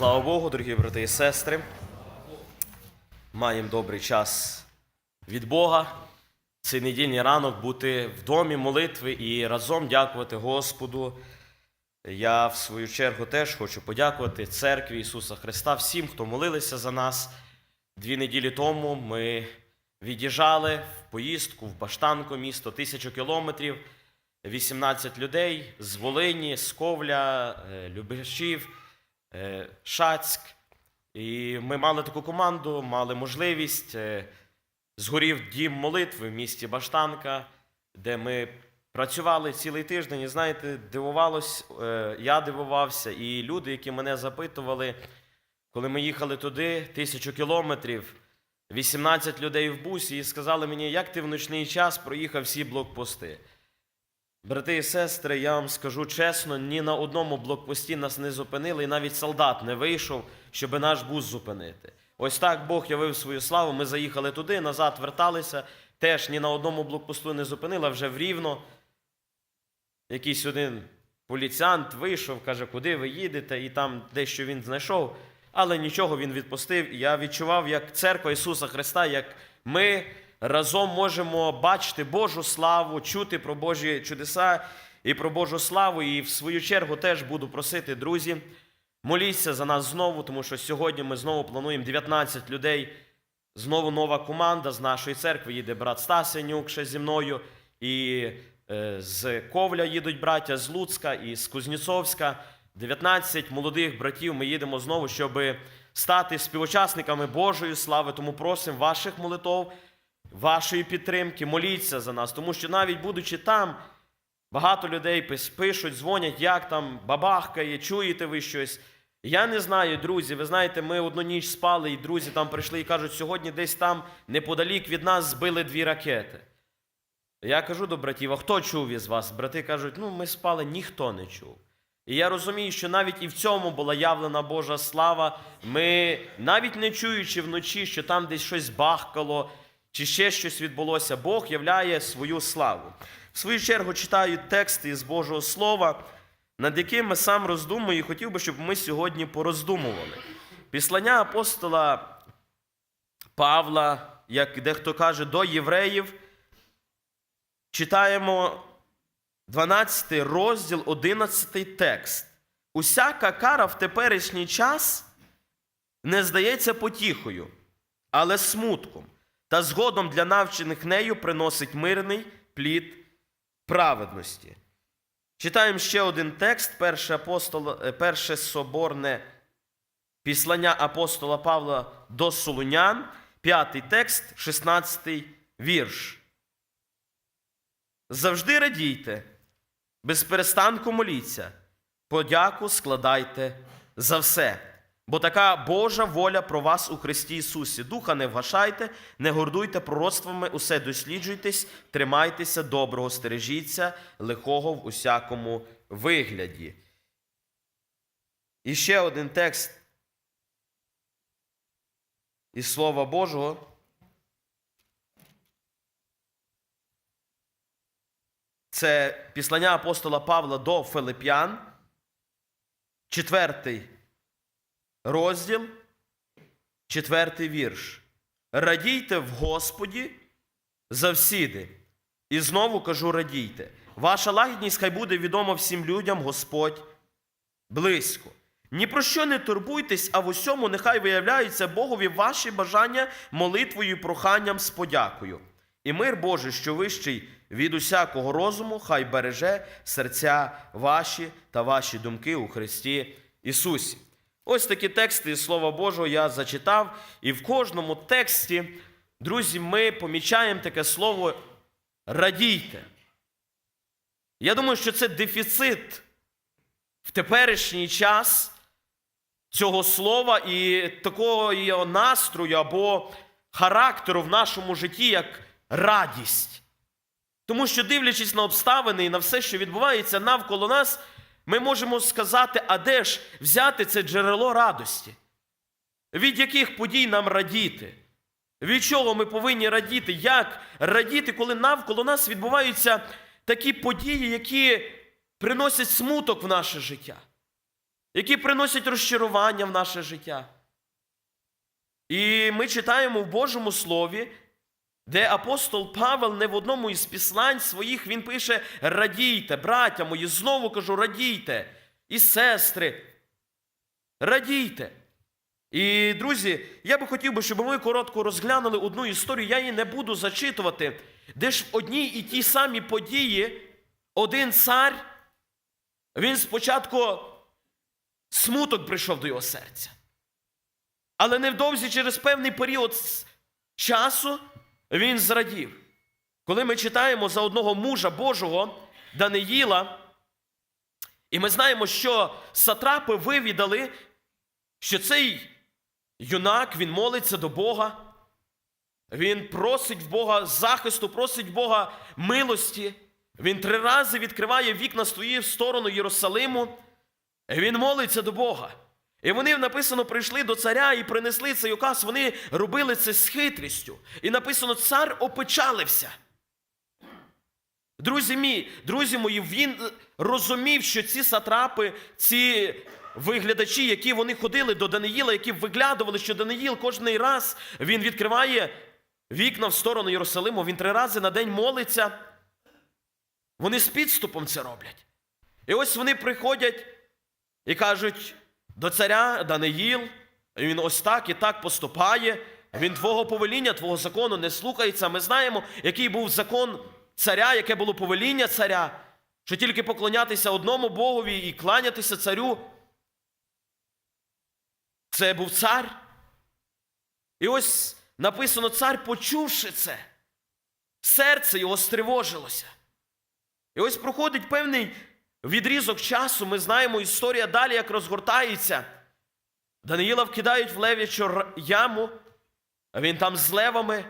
Слава Богу, дорогі брати і сестри. Маємо добрий час від Бога. Цей недільний ранок бути в домі молитви і разом дякувати Господу. Я, в свою чергу, теж хочу подякувати церкві Ісуса Христа, всім, хто молилися за нас. Дві неділі тому ми від'їжджали в поїздку в Баштанко, місто тисячу кілометрів, 18 людей з Волині, з Ковля, е, Любешів, Шацьк. І ми мали таку команду, мали можливість. е, Згорів дім молитви в місті Баштанка, де ми працювали цілий тиждень. І знаєте, дивувалось, е, я дивувався, і люди, які мене запитували, коли ми їхали туди, тисячу кілометрів, 18 людей в бусі, і сказали мені, як ти в ночний час проїхав всі блокпости. Брати і сестри, я вам скажу чесно, ні на одному блокпості нас не зупинили, і навіть солдат не вийшов, щоб наш бус зупинити. Ось так Бог явив свою славу. Ми заїхали туди, назад верталися. Теж ні на одному блокпосту не зупинили, а вже в Рівно. Якийсь один поліціант вийшов, каже, куди ви їдете, і там дещо він знайшов, але нічого він відпустив. І я відчував, як церква Ісуса Христа, як ми разом можемо бачити Божу славу, чути про Божі чудеса і про Божу славу. І в свою чергу теж буду просити, друзі, моліться за нас знову, тому що сьогодні ми знову плануємо 19 людей. Знову нова команда з нашої церкви їде брат Стасенюк ще зі мною. І е, з Ковля їдуть браття з Луцька і з Кузнєцовська. 19 молодих братів ми їдемо знову, щоб стати співучасниками Божої слави. Тому просимо ваших молитов, вашої підтримки, моліться за нас. Тому що навіть будучи там, багато людей пишуть, дзвонять, як там бабахкає, чуєте ви щось. Я не знаю, друзі. Ви знаєте, ми одну ніч спали, і друзі там прийшли і кажуть, сьогодні десь там неподалік від нас збили дві ракети. Я кажу до братів, а хто чув із вас? Брати кажуть, ну ми спали, ніхто не чув. І я розумію, що навіть і в цьому була явлена Божа слава. Ми, навіть не чуючи вночі, що там десь щось бахкало, чи ще щось відбулося, Бог являє свою славу. В свою чергу читаю тексти із Божого Слова, над яким ми сам роздумую, і хотів би, щоб ми сьогодні пороздумували. Післання апостола Павла, як дехто каже, до євреїв, читаємо 12 розділ, 11 текст. Усяка кара в теперішній час не здається потіхою, але смутком, та згодом для навчених нею приносить мирний плід праведності. Читаємо ще один текст, перше, апостол, е, перше соборне післання апостола Павла до Солунян, п'ятий текст, 16 вірш. Завжди радійте, без перестанку моліться, подяку складайте за все. Бо така Божа воля про вас у Христі Ісусі. Духа не вгашайте, не гордуйте пророцтвами, усе досліджуйтесь, тримайтеся доброго, стережіться, лихого в усякому вигляді. І ще один текст із Слова Божого. Це післання апостола Павла до Филип'ян, четвертий розділ, четвертий вірш. Радійте в Господі завсіди. І знову кажу: радійте. Ваша лагідність хай буде відома всім людям, Господь близько. Ні про що не турбуйтесь, а в усьому нехай виявляються Богові ваші бажання молитвою і проханням з подякою. І мир Божий, що вищий від усякого розуму, хай береже серця ваші та ваші думки у Христі Ісусі. Ось такі тексти Слова Божого я зачитав, і в кожному тексті, друзі, ми помічаємо таке слово радійте. Я думаю, що це дефіцит в теперішній час цього слова і такого його настрою або характеру в нашому житті як радість. Тому що, дивлячись на обставини і на все, що відбувається навколо нас, ми можемо сказати, а де ж взяти це джерело радості? Від яких подій нам радіти? Від чого ми повинні радіти? Як радіти, коли навколо нас відбуваються такі події, які приносять смуток в наше життя? які приносять розчарування в наше життя. І ми читаємо в Божому Слові, де апостол Павел не в одному із післань своїх він пише: радійте, браття мої, знову кажу, радійте, і сестри, радійте. І, друзі, я би хотів би, щоб ми коротко розглянули одну історію, я її не буду зачитувати, де ж в одній і тій самій події один цар, він спочатку смуток прийшов до його серця. Але невдовзі через певний період часу він зрадів. Коли ми читаємо за одного мужа Божого Даниїла, і ми знаємо, що сатрапи вивідали, що цей юнак він молиться до Бога, він просить в Бога захисту, просить Бога милості. Він три рази відкриває вікна свої в сторону Єрусалиму. Він молиться до Бога. І вони написано прийшли до царя і принесли цей указ. Вони робили це з хитрістю. І написано, цар опечалився. Друзі мій, друзі мої, він розумів, що ці сатрапи, ці виглядачі, які вони ходили до Даниїла, які виглядували, що Даниїл кожний раз він відкриває вікна в сторону Єрусалиму, він три рази на день молиться. Вони з підступом це роблять. І ось вони приходять і кажуть до царя Даниїл, він ось так і так поступає. Він твого повеління, твого закону не слухається. Ми знаємо, який був закон царя, яке було повеління царя, що тільки поклонятися одному Богові і кланятися царю. Це був цар. І ось написано: цар, почувши це, серце його стривожилося. І ось проходить певний відрізок часу. Ми знаємо історія далі, як розгортається. Даниїла вкидають в лев'ячу яму, а він там з левами.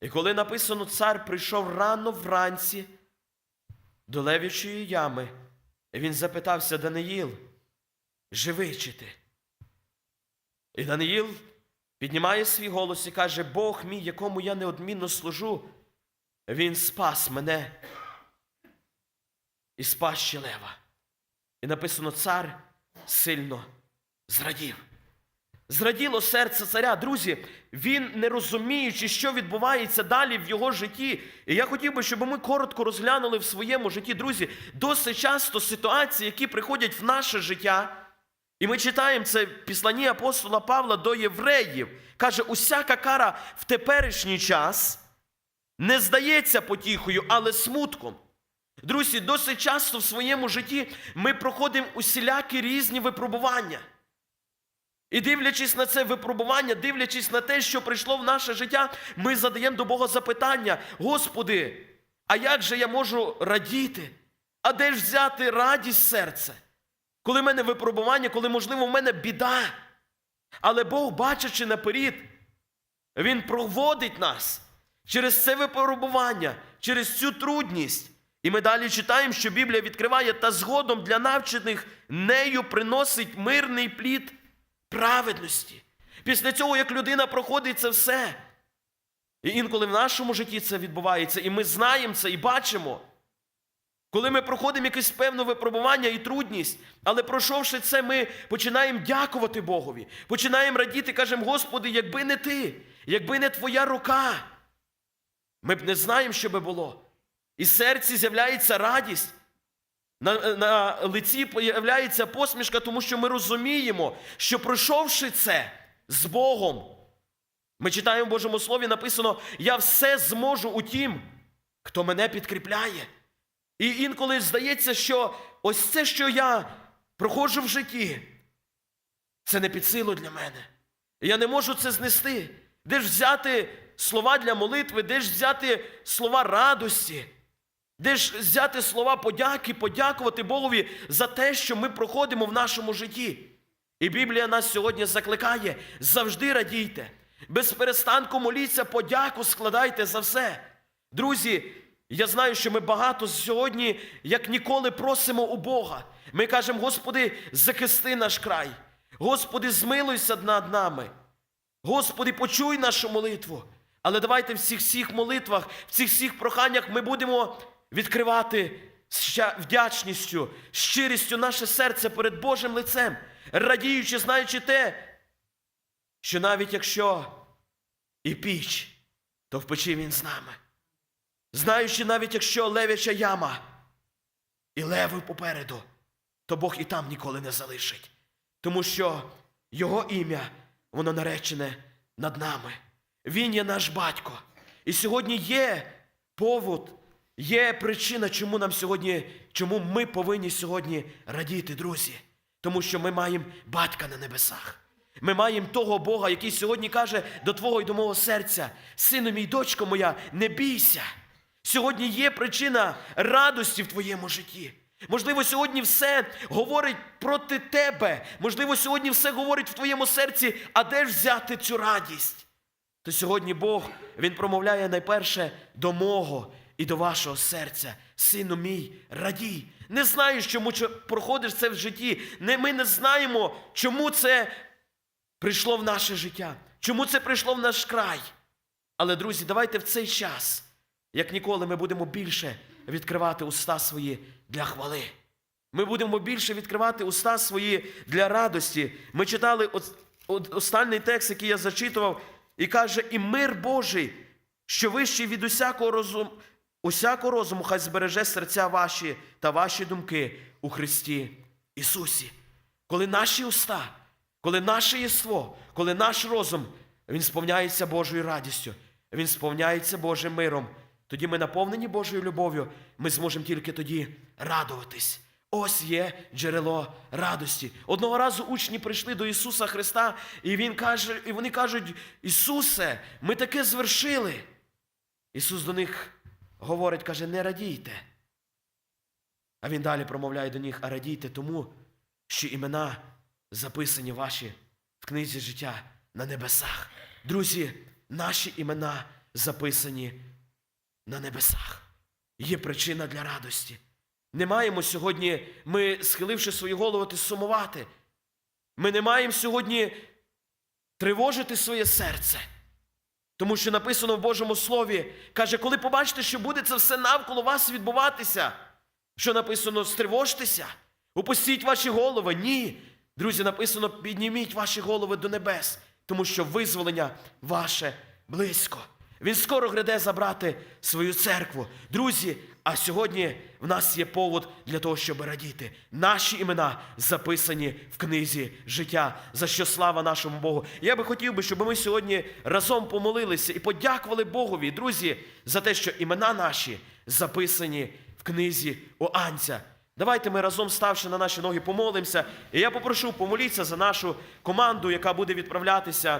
І коли написано, цар прийшов рано вранці до лев'ячої ями, і він запитався Даниїл, живий чи ти? І Даниїл піднімає свій голос і каже: Бог мій, якому я неодмінно служу, він спас мене із пащі лева. І написано, цар сильно зрадів. Зраділо серце царя. Друзі, він не розуміючи, що відбувається далі в його житті. І я хотів би, щоб ми коротко розглянули в своєму житті. Друзі, досить часто ситуації, які приходять в наше життя, і ми читаємо це в післанні апостола Павла до євреїв. Каже, усяка кара в теперішній час не здається потіхою, але смутком. Друзі, досить часто в своєму житті ми проходимо усілякі різні випробування. І дивлячись на це випробування, дивлячись на те, що прийшло в наше життя, ми задаємо до Бога запитання: Господи, а як же я можу радіти? А де ж взяти радість серця? Коли в мене випробування, коли, можливо, в мене біда. Але Бог, бачачи наперед, Він проводить нас через це випробування, через цю трудність. І ми далі читаємо, що Біблія відкриває та згодом для навчених нею приносить мирний плід праведності. Після цього, як людина проходить це все. І інколи в нашому житті це відбувається, і ми знаємо це і бачимо. Коли ми проходимо якесь певне випробування і трудність, але пройшовши це, ми починаємо дякувати Богові, починаємо радіти, кажемо, Господи, якби не ти, якби не твоя рука, ми б не знаємо, що би було. І серці з'являється радість, на, на лиці з'являється посмішка, тому що ми розуміємо, що пройшовши це з Богом, ми читаємо в Божому Слові, написано: Я все зможу у тім, хто мене підкріпляє. І інколи здається, що ось це, що я проходжу в житті, це не під силу для мене. Я не можу це знести. Де ж взяти слова для молитви, де ж взяти слова радості, де ж взяти слова подяки, подякувати Богові за те, що ми проходимо в нашому житті. І Біблія нас сьогодні закликає: завжди радійте, без перестанку моліться, подяку складайте за все. Друзі, я знаю, що ми багато сьогодні, як ніколи, просимо у Бога. Ми кажемо, Господи, захисти наш край. Господи, змилуйся над нами. Господи, почуй нашу молитву. Але давайте в цих всіх молитвах, в цих всіх проханнях ми будемо відкривати вдячністю, щирістю наше серце перед Божим лицем, радіючи, знаючи те, що навіть якщо і піч, то в печі він з нами. Знаючи, навіть якщо левяча яма і леви попереду, то Бог і там ніколи не залишить. Тому що Його ім'я, воно наречене над нами. Він є наш батько. І сьогодні є повод, є причина, чому нам сьогодні, чому ми повинні сьогодні радіти, друзі. Тому що ми маємо батька на небесах. Ми маємо того Бога, який сьогодні каже до твого і до мого серця: Сину мій, дочко моя, не бійся. Сьогодні є причина радості в твоєму житті. Можливо, сьогодні все говорить проти тебе. Можливо, сьогодні все говорить в твоєму серці, а де ж взяти цю радість? То сьогодні Бог Він промовляє найперше до мого і до вашого серця. Сину мій, радій. Не знаєш, чому проходиш це в житті. Не, ми не знаємо, чому це прийшло в наше життя, чому це прийшло в наш край. Але, друзі, давайте в цей час, як ніколи, ми будемо більше відкривати уста свої для хвали. Ми будемо більше відкривати уста свої для радості. Ми читали останній текст, який я зачитував, і каже: І мир Божий, що вищий від усякого розуму, усякого розуму, хай збереже серця ваші та ваші думки у Христі Ісусі. Коли наші уста, коли наше єство, коли наш розум, він сповняється Божою радістю, він сповняється Божим миром, тоді ми наповнені Божою любов'ю, ми зможемо тільки тоді радуватись. Ось є джерело радості. Одного разу учні прийшли до Ісуса Христа, і, він каже, і вони кажуть: Ісусе, ми таке звершили. Ісус до них говорить, каже, не радійте. А Він далі промовляє до них, а радійте тому, що імена записані ваші в книзі життя на небесах. Друзі, наші імена записані на небесах. Є причина для радості. Не маємо сьогодні, ми, схиливши свої голови, сумувати. Ми не маємо сьогодні тривожити своє серце. Тому що написано в Божому Слові, каже, коли побачите, що буде це все навколо вас відбуватися, що написано, стривожтеся, опустіть ваші голови. Ні. Друзі, написано, підніміть ваші голови до небес, тому що визволення ваше близько. Він скоро гряде забрати свою церкву. Друзі, а сьогодні в нас є повод для того, щоб радіти. Наші імена записані в книзі життя, за що слава нашому Богу. Я би хотів би, щоб ми сьогодні разом помолилися і подякували Богові, друзі, за те, що імена наші записані в книзі Оанця. Давайте ми разом ставши на наші ноги, помолимося. І я попрошу, помоліться за нашу команду, яка буде відправлятися